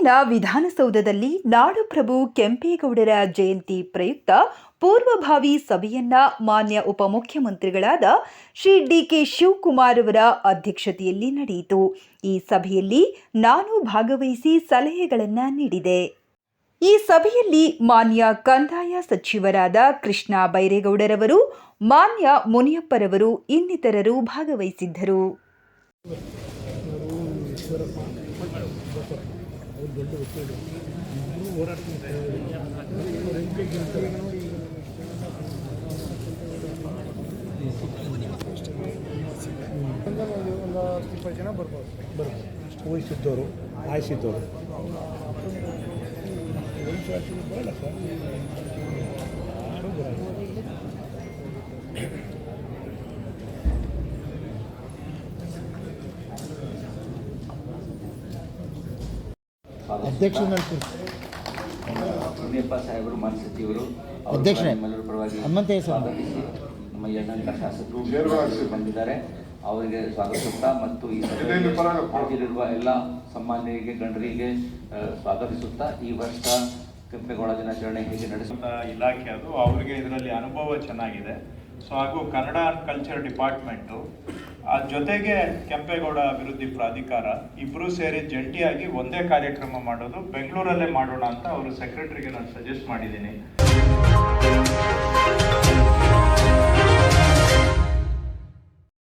ಬೆಂಗಳೂರಿನ ವಿಧಾನಸೌಧದಲ್ಲಿ ನಾಡಪ್ರಭು ಕೆಂಪೇಗೌಡರ ಜಯಂತಿ ಪ್ರಯುಕ್ತ ಪೂರ್ವಭಾವಿ ಸಭೆಯನ್ನ ಮಾನ್ಯ ಉಪಮುಖ್ಯಮಂತ್ರಿಗಳಾದ ಶ್ರೀ ಡಿಕೆ ಶಿವಕುಮಾರ್ ಅವರ ಅಧ್ಯಕ್ಷತೆಯಲ್ಲಿ ನಡೆಯಿತು. ಈ ಸಭೆಯಲ್ಲಿ ನಾನು ಭಾಗವಹಿಸಿ ಸಲಹೆಗಳನ್ನು ನೀಡಿದೆ. ಈ ಸಭೆಯಲ್ಲಿ ಮಾನ್ಯ ಕಂದಾಯ ಸಚಿವರಾದ ಕೃಷ್ಣ ಬೈರೇಗೌಡರವರು, ಮಾನ್ಯ ಮುನಿಯಪ್ಪರವರು ಇನ್ನಿತರರು ಭಾಗವಹಿಸಿದ್ದರು. ಒಂದು ಒಂದು ಹತ್ತು ಇಪ್ಪತ್ತು ಜನ ಬರ್ಬೋದು ಬರ್ಬೋದು ಊಹಿಸಿದ್ದವರು ಆಯಿಸಿದ್ದವರು. ಬರಲ್ಲ ಸರ್ ಯಾರೂ ಬರಲ್ಲ ಕೂರ್ಸಿ. ಮುನಿಯಪ್ಪ ಸಾಹೇಬರು ಮಾನ್ಯ ಸಚಿವರು ಅವ್ರ ಅಧ್ಯಕ್ಷರೇ, ನಿಮ್ಮೆಲ್ಲರ ಪರವಾಗಿ ಹನುಮಂತಯ್ಯ ಸ್ವಾಮಿ. ಸ್ವಾಗತಿಸಿ ನಮ್ಮ ಎರಡನೇ ಶಾಸಕರು ಬಂದಿದ್ದಾರೆ ಅವರಿಗೆ ಸ್ವಾಗತಿಸುತ್ತಾ ಮತ್ತು ಈ ಸಭೆಯಲ್ಲಿ ಹಾಜರಿರುವ ಎಲ್ಲ ಸಮ್ಮಾನ್ಯರಿಗೆ ಗಣ್ಯರಿಗೆ ಸ್ವಾಗತಿಸುತ್ತಾ ಈ ವರ್ಷ ಕೆಂಪೇಗೌಡ ದಿನಾಚರಣೆ ಹೇಗೆ ನಡೆಸುತ್ತಾ ಇಲಾಖೆ ಅದು ಅವರಿಗೆ ಇದರಲ್ಲಿ ಅನುಭವ ಚೆನ್ನಾಗಿದೆ ಸೊ ಹಾಗೂ ಕನ್ನಡ ಅಂಡ್ ಕಲ್ಚರ್ ಡಿಪಾರ್ಟ್ಮೆಂಟು ಆ ಜೊತೆಗೆ ಕೆಂಪೇಗೌಡ ಅಭಿವೃದ್ಧಿ ಪ್ರಾಧಿಕಾರ ಇಬ್ಬರು ಸೇರಿ ಜಂಟಿಯಾಗಿ ಒಂದೇ ಕಾರ್ಯಕ್ರಮ ಮಾಡೋದು ಬೆಂಗಳೂರಲ್ಲೇ ಮಾಡೋಣ ಅಂತ ಅವರು ಸೆಕ್ರೆಟರಿಗೆ ನಾನು ಸಜೆಸ್ಟ್ ಮಾಡಿದ್ದೀನಿ.